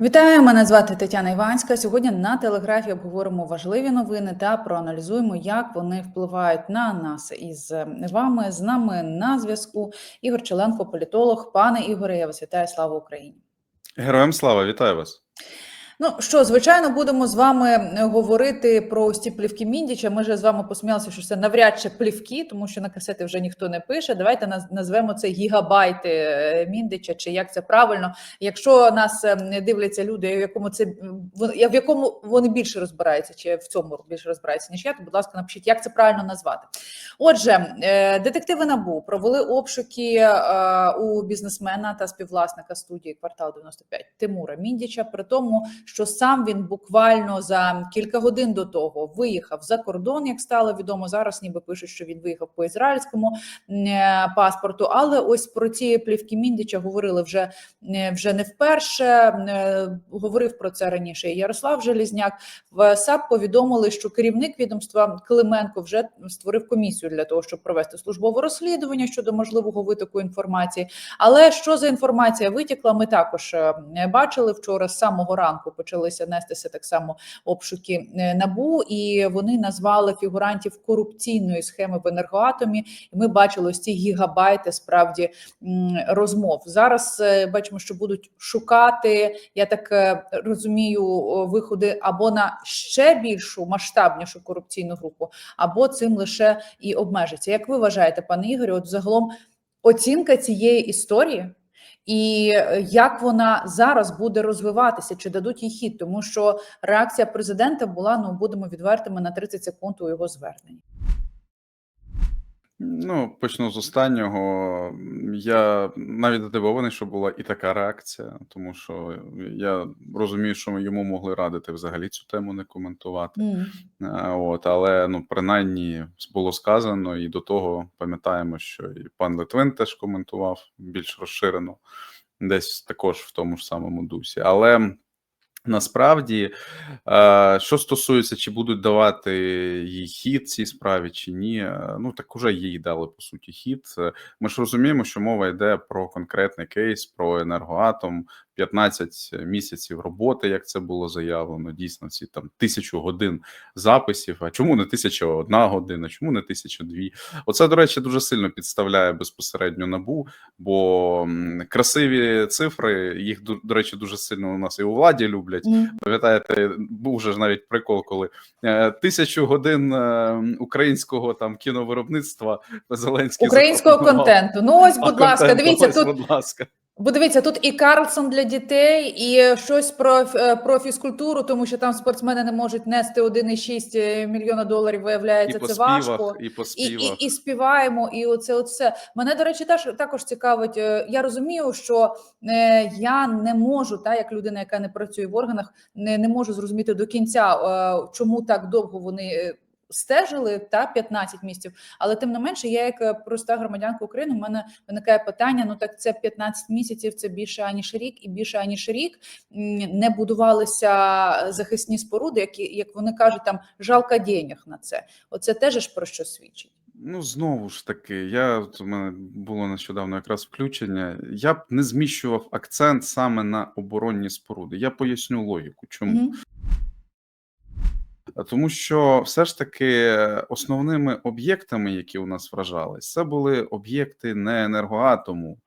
Вітаю, мене звати Тетяна Іванська. Сьогодні на телеграфі обговоримо важливі новини та проаналізуємо, як вони впливають на нас із вами. З нами на зв'язку Ігор Челенко, політолог. Пане Ігоре, я вас вітаю. Слава Україні! Героям слава, вітаю вас. Ну що, звичайно, будемо з вами говорити про ось ці плівки Міндіча. Ми вже з вами посміялися, що це навряд чи плівки, тому що на касети вже ніхто не пише. Давайте назвемо це гігабайти е, Міндича, чи як це правильно. Якщо нас е, дивляться люди, в якому це в якому вони більше розбираються, чи в цьому більше розбираються, ніж я, то будь ласка, напишіть, як це правильно назвати. Отже, е, детективи набу провели обшуки е, у бізнесмена та співвласника студії квартал 95 Тимура Міндіча. При тому, що сам він буквально за кілька годин до того виїхав за кордон, як стало відомо. Зараз ніби пишуть, що він виїхав по ізраїльському е, паспорту. Але ось про ці плівки Міндіча говорили вже, е, вже не вперше. Е, Говорив про це раніше Ярослав Желізняк. В САП повідомили, що керівник відомства Клименко вже створив комісію для того, щоб провести службове розслідування щодо можливого витоку інформації. Але що за інформація витікла? Ми також бачили вчора з самого ранку. Почалися нестися так само обшуки е, набу, і вони назвали фігурантів корупційної схеми в енергоатомі. І ми бачили ось ці гігабайти справді розмов. Зараз е, бачимо, що будуть шукати. Я так е, розумію, виходи або на ще більшу масштабнішу корупційну групу, або цим лише і обмежиться. Як ви вважаєте, пане Ігорю, от загалом оцінка цієї історії? І е, як вона зараз буде розвиватися, чи дадуть їй хід, тому що реакція президента була, ну будемо відвертими на 30 секунд у його зверненні. Ну, почну з останнього. Я навіть здивований, що була і така реакція, тому що я розумію, що ми йому могли радити взагалі цю тему не коментувати. М. Е, От, але ну, принаймні було сказано, і до того пам'ятаємо, що і пан Литвин теж коментував більш розширено, десь також в тому ж самому дусі. Але насправді, е, що стосується, чи будуть давати їй хід цій справі, чи ні, е, ну так уже їй дали по суті хід. Е, Ми ж розуміємо, що мова йде про конкретний кейс, про енергоатом. 15 місяців роботи, як це було заявлено, дійсно ці там тисячу годин записів. А чому не тисяча одна година? Чому не тисяча дві? Оце, до речі, дуже сильно підставляє безпосередньо набу, бо красиві цифри їх до, речі дуже сильно у нас і у владі люблять. М. Пам'ятаєте, був же ж навіть прикол, коли е, тисячу годин е, українського там кіновиробництва Зеленський Українського контенту. Ну ось, А будь ласка, контенту, дивіться ось, тут. будь ласка. Бо дивіться, тут і Карлсон для дітей, і щось про, е, про фізкультуру, тому що там спортсмени не можуть нести 1,6 мільйона доларів. Виявляється, по це співах, важко. і по І, і, і співаємо, і оце от все. Мене, до речі, теж також цікавить. е, Я розумію, що е, я не можу, та як людина, яка не працює в органах, не, не можу зрозуміти до кінця, е, чому так довго вони. Е, Стежили та 15 місяців, але тим не менше, я як е, проста громадянка України, у мене виникає питання: ну так це 15 місяців, це більше аніж рік, і більше аніж рік не будувалися захисні споруди, які як вони кажуть, там жалко денег на це. Оце теж про що свідчить. Ну, знову ж таки, я у мене було нещодавно якраз включення. Я б не зміщував акцент саме на оборонні споруди. Я поясню логіку. Чому? Мгм. А Тому що все ж таки основними об'єктами, які у нас вражались, це були об'єкти не енергоатому,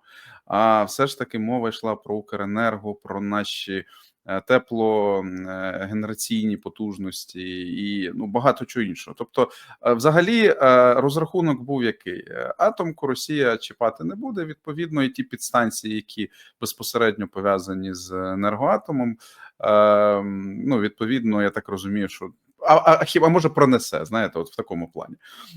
а все ж таки мова йшла про Укренерго, про наші е, теплогенераційні потужності і ну багато чого іншого. Тобто, е, взагалі, е, розрахунок був який Е, атомку Росія чіпати не буде. Відповідно, і ті підстанції, які безпосередньо пов'язані з енергоатомом. е, Ну, відповідно, я так розумію, що а, а хіба може пронесе, знаєте, от в такому плані.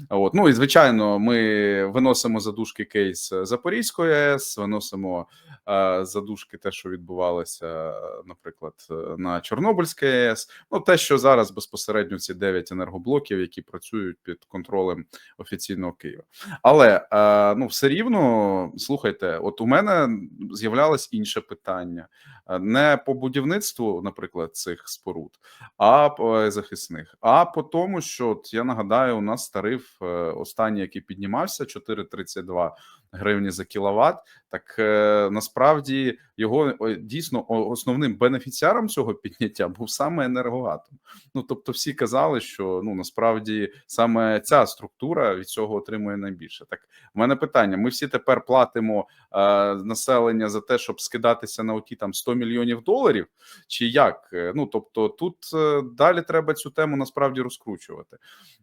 От ну і звичайно, ми виносимо задушки кейс Запорізької АЕС, виносимо е, задушки, те, що відбувалося, наприклад, на Чорнобильській АЕС. Ну те, що зараз безпосередньо ці 9 енергоблоків, які працюють під контролем офіційного Києва. Але е, ну все рівно слухайте, от у мене з'являлось інше питання Е, не по будівництву, наприклад, цих споруд, а по захисних. А по тому, що от я нагадаю, у нас тариф е, останній, який піднімався, 4,32 гривні за кіловат. Так е, насправді його дійсно основним бенефіціаром цього підняття був саме енергоатом. Ну тобто, всі казали, що ну насправді саме ця структура від цього отримує найбільше. Так, в мене питання: ми всі тепер платимо е, населення за те, щоб скидатися на оті там 100 мільйонів доларів, чи як? Е, Ну тобто, тут е, далі треба цю тему насправді розкручувати.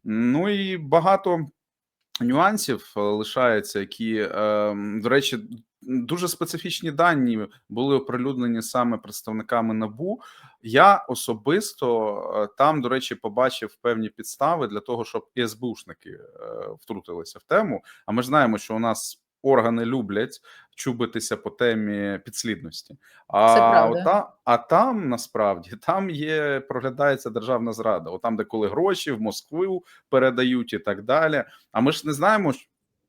Ну і багато нюансів е, лишається, які, е, до речі, дуже специфічні дані були оприлюднені саме представниками набу. Я особисто е, там, до речі, побачив певні підстави для того, щоб і СБУшники е, втрутилися в тему. А ми ж знаємо, що у нас органи люблять чубитися по темі підслідності. А, Це ота, а там насправді там є проглядається державна зрада. Отам, де коли гроші в Москву передають і так далі. А ми ж не знаємо,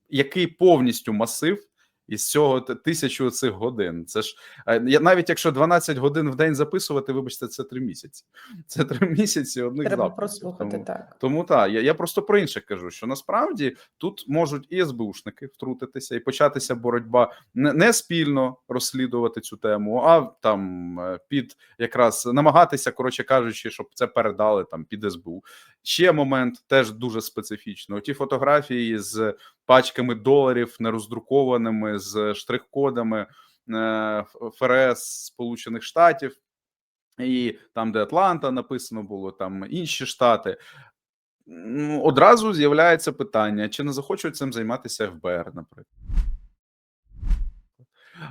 який повністю масив із цього тисячу цих годин. Це ж е, я- навіть якщо 12 годин в день записувати, вибачте, це три місяці. Це три місяці одних Треба записів. прослухати Тому- так. тому так, я, я просто про інше кажу, що насправді тут можуть і СБУшники втрутитися і початися боротьба не, не спільно розслідувати цю тему, а там е, під якраз намагатися, коротше кажучи, щоб це передали там під СБУ. Ще момент теж дуже специфічно. Ті фотографії з пачками доларів нероздрукованими з штрих-кодами е, ФРС Сполучених Штатів. І там, де Атланта написано було, там інші штати. Ну, Одразу з'являється питання: чи не захочуть цим займатися ФБР, наприклад.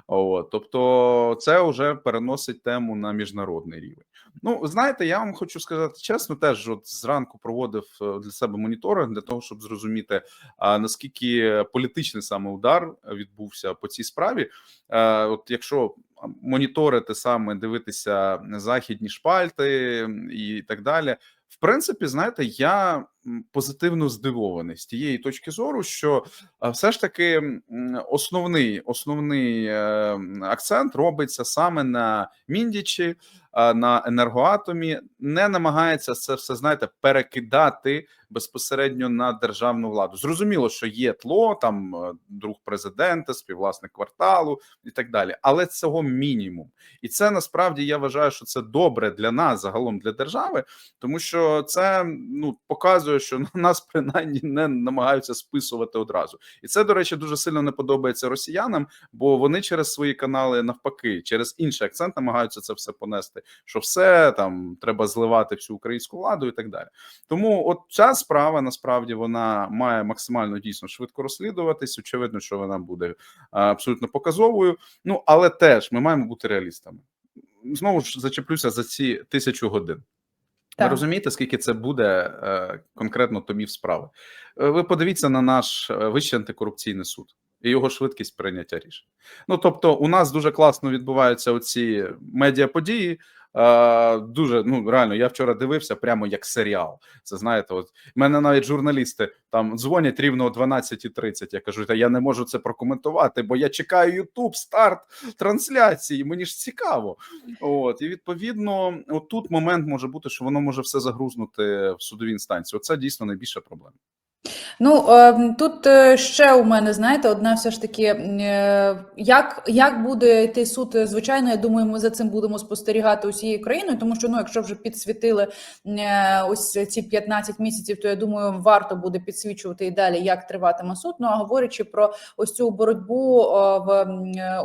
От, тобто, це вже переносить тему на міжнародний рівень. Ну, знаєте, я вам хочу сказати чесно, теж от зранку проводив е, для себе моніторинг для того, щоб зрозуміти, наскільки політичний саме удар відбувся по цій справі. Е, От якщо моніторити саме, дивитися західні шпальти і так далі. В принципі, знаєте, я позитивно здивований з тієї точки зору, що все ж таки основний основний е, акцент робиться саме на міндічі, на енергоатомі, не намагається це все знаєте перекидати безпосередньо на державну владу. Зрозуміло, що є тло, там е, друг президента, співвласник кварталу і так далі, але цього мінімум, і це насправді я вважаю, що це добре для нас, загалом для держави, тому що це ну показує, що на нас принаймні не намагаються списувати одразу. І це, до речі, дуже сильно не подобається росіянам, бо вони через свої канали навпаки, через інший акцент намагаються це все понести. Що все там треба зливати всю українську владу і так далі. Тому, от ця справа насправді вона має максимально дійсно швидко розслідуватись. Очевидно, що вона буде абсолютно показовою. Ну але теж ми маємо бути реалістами. Знову ж зачеплюся за ці тисячу годин. Ви розумієте, скільки це буде е, конкретно томів справи? Е, Ви подивіться на наш е, вищий антикорупційний суд і його швидкість прийняття рішень. Ну тобто, у нас дуже класно відбуваються оці медіаподії. Е, дуже ну реально, я вчора дивився прямо як серіал. Це знаєте, от мене навіть журналісти там дзвонять рівно о 12.30. Я кажу, та я не можу це прокоментувати, бо я чекаю Ютуб, старт трансляції. Мені ж цікаво. От і відповідно, отут момент може бути, що воно може все загрузнути в судовій інстанції. Оце дійсно найбільша проблема. Ну е, тут е, ще у мене знаєте, одна все ж таки, е, як, як буде йти суд, звичайно, я думаю, ми за цим будемо спостерігати усією країною, тому що ну, якщо вже підсвітили е, ось ці 15 місяців, то я думаю, варто буде підсвічувати і далі, як триватиме суд. Ну а говорячи про ось цю боротьбу в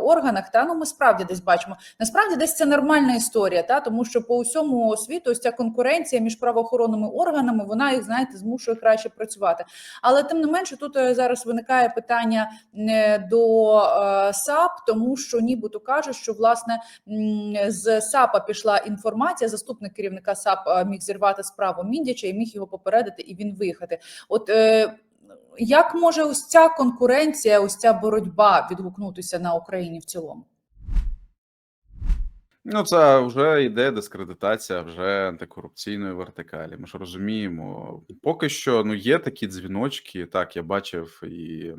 органах, та ну ми справді десь бачимо. Насправді десь це нормальна історія, та тому що по усьому світу ось ця конкуренція між правоохоронними органами, вона їх знаєте змушує краще працювати. Але тим не менше, тут е, зараз виникає питання е, до е, САП, тому що нібито кажуть, що власне з САПа пішла інформація. Заступник керівника САП міг зірвати справу Міндіча і міг його попередити, і він виїхати. От як може ось ця конкуренція, ось ця боротьба відгукнутися на Україні в цілому? Ну, це вже йде дискредитація вже антикорупційної вертикалі. Ми ж розуміємо, поки що ну є такі дзвіночки. Так, я бачив і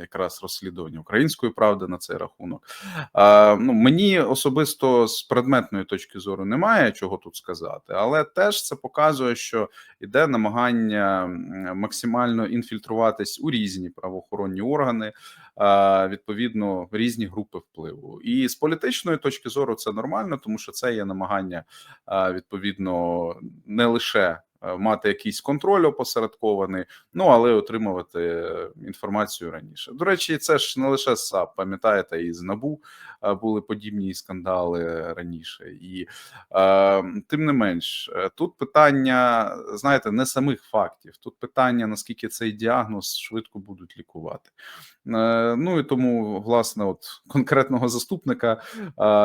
якраз розслідування української правди на цей рахунок. А, ну мені особисто з предметної точки зору немає чого тут сказати, але теж це показує, що йде намагання максимально інфільтруватись у різні правоохоронні органи. Е, відповідно різні групи впливу. І з політичної точки зору це нормально, тому що це є намагання е, відповідно не лише. Е, Мати якийсь контроль опосередкований, ну але отримувати е, інформацію раніше. До речі, це ж не лише САП, пам'ятаєте, і з НАБУ е, були подібні скандали раніше, і е, тим не менш, тут питання, знаєте, не самих фактів, тут питання наскільки цей діагноз швидко будуть лікувати. Ну і тому, власне, от конкретного заступника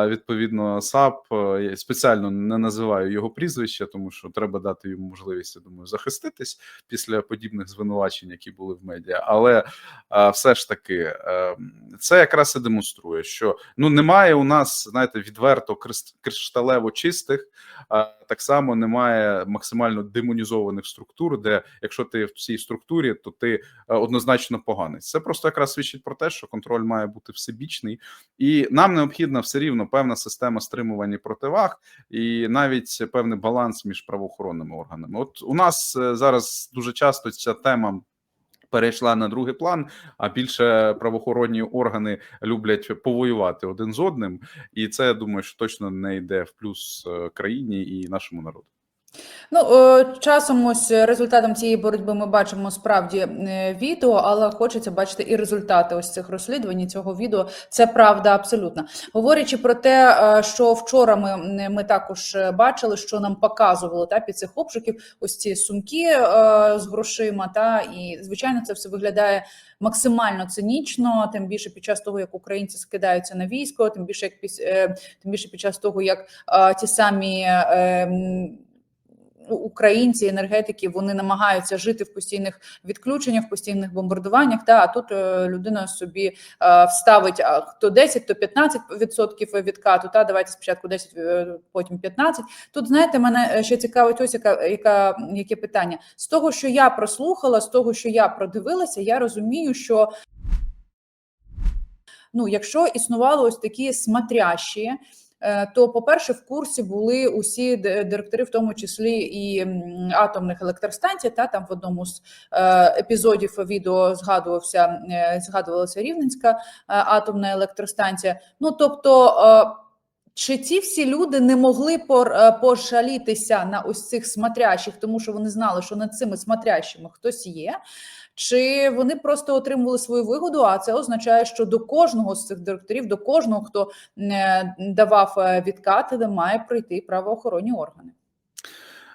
відповідно САП я спеціально не називаю його прізвище, тому що треба дати йому можливість, я думаю, захиститись після подібних звинувачень, які були в медіа. Але все ж таки, е, це якраз і демонструє, що ну немає у нас, знаєте, відверто кришталево чистих, а так само немає максимально демонізованих структур, де якщо ти в цій структурі, то ти е, однозначно поганий. Це просто якраз свідчить про те, що контроль має бути всебічний, і нам необхідна все рівно певна система стримування і противаг, і навіть певний баланс між правоохоронними органами. От у нас е, зараз дуже часто ця тема. Перейшла на другий план, а більше правоохоронні органи люблять повоювати один з одним, і це я думаю, що точно не йде в плюс е, країні і нашому народу. Ну, е, часом ось результатом цієї боротьби ми бачимо справді е, відео, але хочеться бачити і результати ось цих розслідувань, цього відео. Це правда абсолютно. Говорячи про те, е, що вчора ми, ми також бачили, що нам показували та під цих обшуків, ось ці сумки з грошима. Та і звичайно, це все виглядає максимально цинічно, тим більше під час того, як українці скидаються на військо, тим більше як тим більше під час того, як ті самі. Українці, енергетики, вони намагаються жити в постійних відключеннях, в постійних бомбардуваннях. Та а тут е, людина собі е, вставить а, хто 10, то 15 відсотків відкату. Та давайте спочатку 10, е, потім 15. Тут знаєте, мене ще цікавить ось яка, яка яке питання з того, що я прослухала, з того, що я продивилася, я розумію, що ну, якщо існували ось такі смотрящі, то, по-перше, в курсі були усі директори, в тому числі і атомних електростанцій. Та там в одному з е, епізодів відео згадувався, е, згадувалася Рівненська е, атомна електростанція. Ну тобто. е, Чи ці всі люди не могли пор, е, пожалітися на ось цих смотрящих, тому що вони знали, що над цими смотрящими хтось є, чи вони просто отримували свою вигоду? А це означає, що до кожного з цих директорів, до кожного, хто е, давав е, відкати, має прийти правоохоронні органи.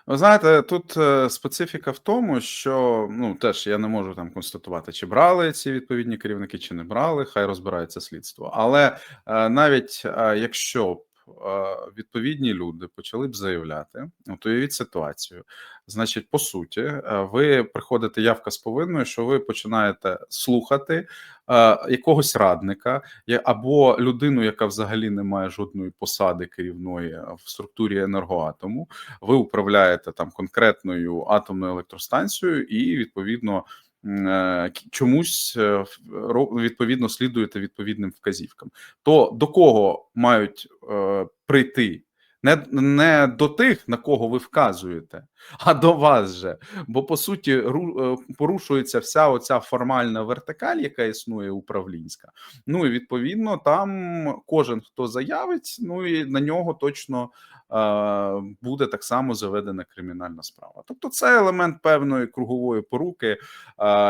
Ви знаєте, тут е, специфіка в тому, що ну теж я не можу там констатувати, чи брали ці відповідні керівники, чи не брали. Хай розбирається слідство. Але навіть якщо відповідні люди почали б заявляти, от уявіть ситуацію. Значить, по суті, е, ви приходите явка з повинною, що ви починаєте слухати е, якогось радника або людину, яка взагалі не має жодної посади керівної в структурі енергоатому ви управляєте там конкретною атомною електростанцією, і відповідно чомусь е, в- ро- відповідно слідуєте відповідним вказівкам. То до кого мають е, прийти? Не, не до тих, на кого ви вказуєте, а до вас же. Бо по суті ру- е, порушується вся оця формальна вертикаль, яка існує управлінська. Ну і відповідно там кожен, хто заявить, ну і на нього точно е, буде так само заведена кримінальна справа. Тобто, це елемент певної кругової поруки,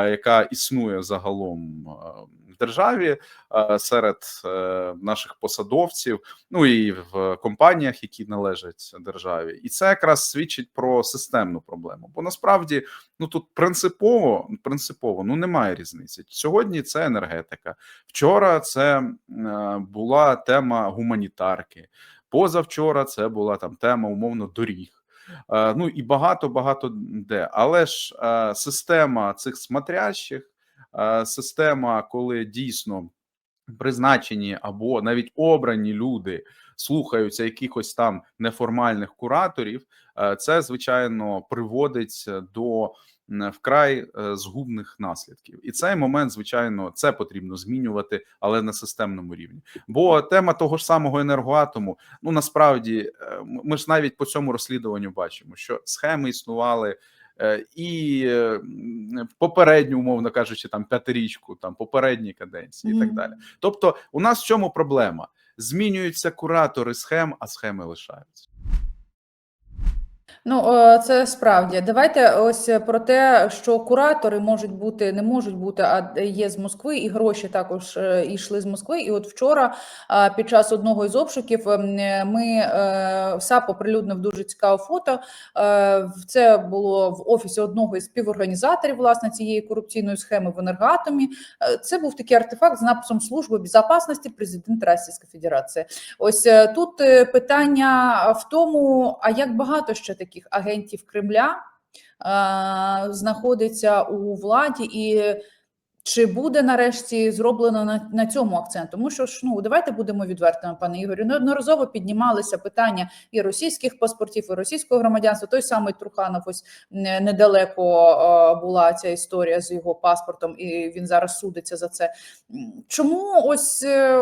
яка існує загалом в державі серед е, наших посадовців, ну і в компаніях, які належать державі, і це якраз свідчить про системну проблему. Бо насправді ну тут принципово принципово ну немає різниці. Сьогодні це енергетика. Вчора це е, була тема гуманітарки. Позавчора це була там тема умовно доріг. Е, Ну і багато багато де. Але ж е, система цих смотрящих, е, система, коли дійсно призначені або навіть обрані люди слухаються якихось там неформальних кураторів, це звичайно приводить до вкрай е, згубних наслідків. І цей момент, звичайно, це потрібно змінювати, але на системному рівні. Бо тема того ж самого енергоатому, ну насправді, е, ми ж навіть по цьому розслідуванню бачимо, що схеми існували е, і е, попередню, умовно кажучи, там п'ятирічку, там попередні каденції, і так далі. Тобто, у нас в чому проблема? Змінюються куратори схем, а схеми лишаються. Ну, е, це справді. Давайте ось е, про те, що куратори можуть бути, не можуть бути, а є з Москви, і гроші також е, йшли з Москви. І от вчора під час одного із обшуків ем, ми САП оприлюднив дуже цікаве фото. Це було в офісі одного із співорганізаторів власне цієї корупційної схеми в енергоатомі. Це був такий артефакт з написом Служби безпечності президента Російської Федерації. Ось тут питання в тому, а як багато ще таких агентів Кремля е, знаходиться у владі, і чи буде нарешті зроблено на, на цьому акцент? Тому що ж ну давайте будемо відвертими, пане Ігорю. Неодноразово піднімалися питання і російських паспортів, і російського громадянства. Той самий Труханов, ось недалеко е, була ця історія з його паспортом, і він зараз судиться за це. Чому ось е,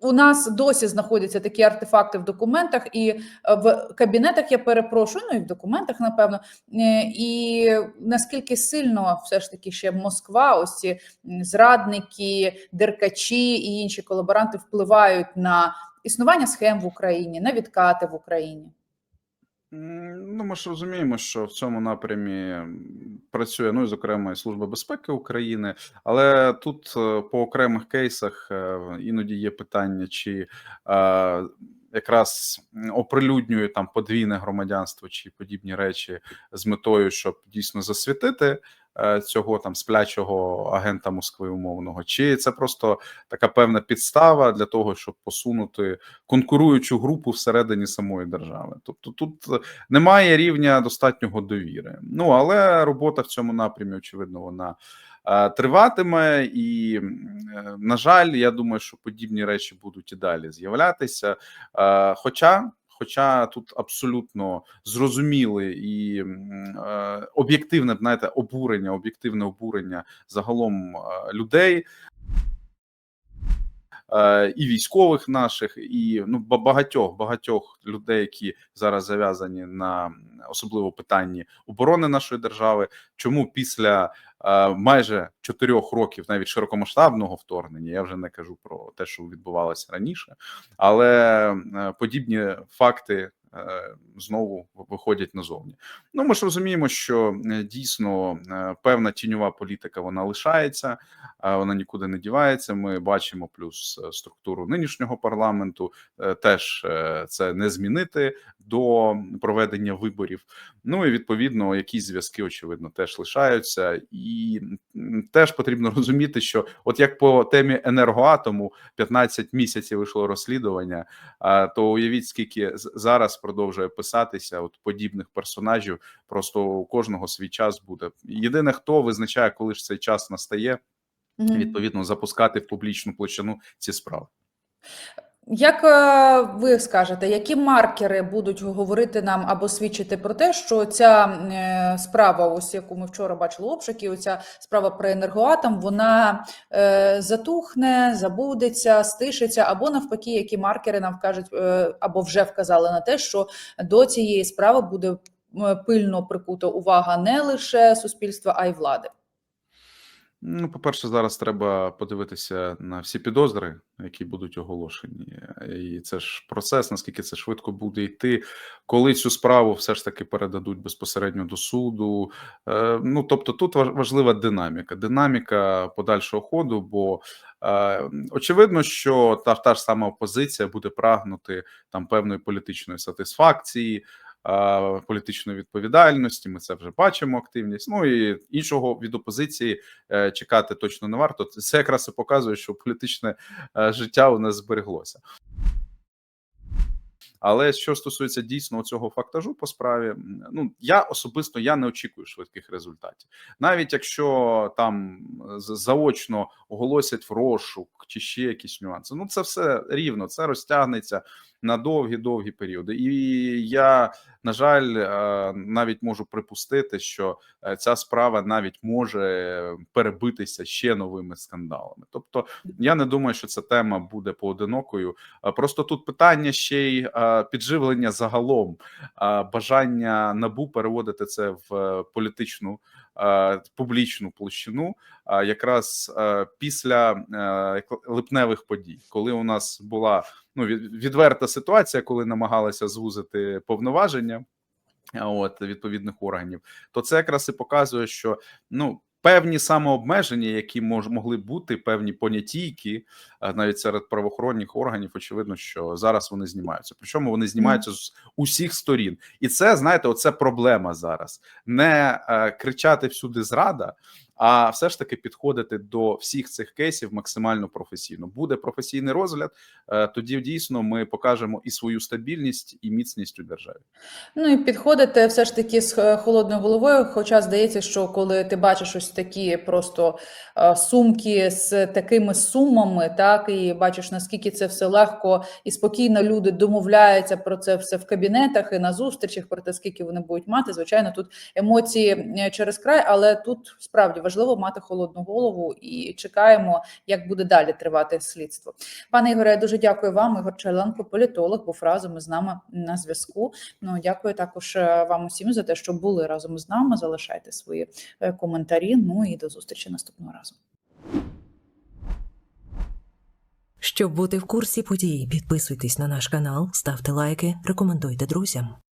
у нас досі знаходяться такі артефакти в документах і е, в кабінетах, я перепрошую, ну і в документах, напевно. Е, І наскільки сильно все ж таки ще Москва, ось ці зрадники, деркачі і інші колаборанти впливають на існування схем в Україні, на відкати в Україні. Ну, ми ж розуміємо, що в цьому напрямі працює, ну і зокрема і Служба безпеки України, але тут е, по окремих кейсах е, іноді є питання, чи е, якраз оприлюднює там подвійне громадянство чи подібні речі з метою, щоб дійсно засвітити цього там сплячого агента Москви умовного, чи це просто така певна підстава для того, щоб посунути конкуруючу групу всередині самої держави. Тобто тут е, немає рівня достатнього довіри. Ну але робота в цьому напрямі, очевидно, вона е, триватиме, і е, на жаль, я думаю, що подібні речі будуть і далі з'являтися. Е, Хоча. Хоча тут абсолютно зрозуміле і е, об'єктивне, знаєте, обурення, об'єктивне обурення загалом е, людей, е, і військових наших, і ну багатьох багатьох людей, які зараз зав'язані на особливо питанні оборони нашої держави. Чому після майже чотирьох років навіть широкомасштабного вторгнення, я вже не кажу про те, що відбувалося раніше, але е, подібні факти. Е, Знову виходять назовні. Ну ми ж розуміємо, що е, дійсно е, певна тіньова політика вона лишається, вона нікуди не дівається. Ми бачимо плюс структуру нинішнього парламенту. Теж це не змінити до проведення виборів. Ну і відповідно, якісь зв'язки очевидно теж лишаються, і теж потрібно розуміти, що от як по темі енергоатому 15 місяців вийшло розслідування, то уявіть, скільки зараз продовжує писатися от подібних персонажів. Просто у кожного свій час буде. Єдине, хто визначає, коли ж цей час настає, відповідно запускати в публічну площину ці справи. Як е, ви скажете, які маркери будуть говорити нам або свідчити про те, що ця е, справа, ось яку ми вчора бачили обшуки, оця справа про енергоатом, вона е, затухне, забудеться, стишиться, або навпаки, які маркери нам вкажуть або вже вказали на те, що до цієї справи буде пильно прикута увага не лише суспільства, а й влади. Ну, по-перше, зараз треба подивитися на всі підозри, які будуть оголошені, і це ж процес, наскільки це швидко буде йти, коли цю справу все ж таки передадуть безпосередньо до суду. Е, Ну тобто, тут важ- важлива динаміка, динаміка подальшого ходу. Бо е, очевидно, що та, та ж сама опозиція буде прагнути там певної політичної сатисфакції. Е, Політичної відповідальності, ми це вже бачимо. Активність. Ну і іншого від опозиції е, чекати точно не варто. Це якраз і показує, що політичне е, життя у нас збереглося. Але що стосується дійсно цього фактажу по справі, ну я особисто я не очікую швидких результатів, навіть якщо там заочно оголосять в розшук чи ще якісь нюанси. Ну це все рівно, це розтягнеться. На довгі-довгі періоди. І я, на жаль, е, навіть можу припустити, що е, ця справа навіть може перебитися ще новими скандалами. Тобто, я не думаю, що ця тема буде поодинокою. Просто тут питання ще й е, підживлення загалом, е, бажання набу переводити це в е, політичну е, публічну площину. А якраз е, після е, липневих подій, коли у нас була ну від- відверта ситуація, коли намагалися звузити повноваження. От відповідних органів, то це якраз і показує, що ну певні самообмеження, які мож могли бути, певні понятійки, навіть серед правоохоронних органів, очевидно, що зараз вони знімаються. Причому вони знімаються з усіх сторін, і це знаєте, оце проблема зараз. Не е, кричати всюди зрада, а все ж таки підходити до всіх цих кейсів максимально професійно. Буде професійний розгляд, е, тоді дійсно ми покажемо і свою стабільність, і міцність у державі. Ну і підходите все ж таки з е, холодною головою. Хоча здається, що коли ти бачиш ось такі просто е, сумки з такими сумами, так і бачиш наскільки це все легко і спокійно люди домовляються про це все в кабінетах і на зустрічах, про те, скільки вони будуть мати. Звичайно, тут емоції через край, але тут справді важливо мати холодну голову і чекаємо, як буде далі тривати слідство. Пане Ігоре, я дуже дякую вам. Ігор Чайленко, політолог, був разом із нами на зв'язку. Ну, дякую також е, вам усім за те, що були разом з нами. Залишайте свої е, коментарі. Ну і до зустрічі наступного разу. Щоб бути в курсі подій, підписуйтесь на наш канал, ставте лайки, рекомендуйте друзям.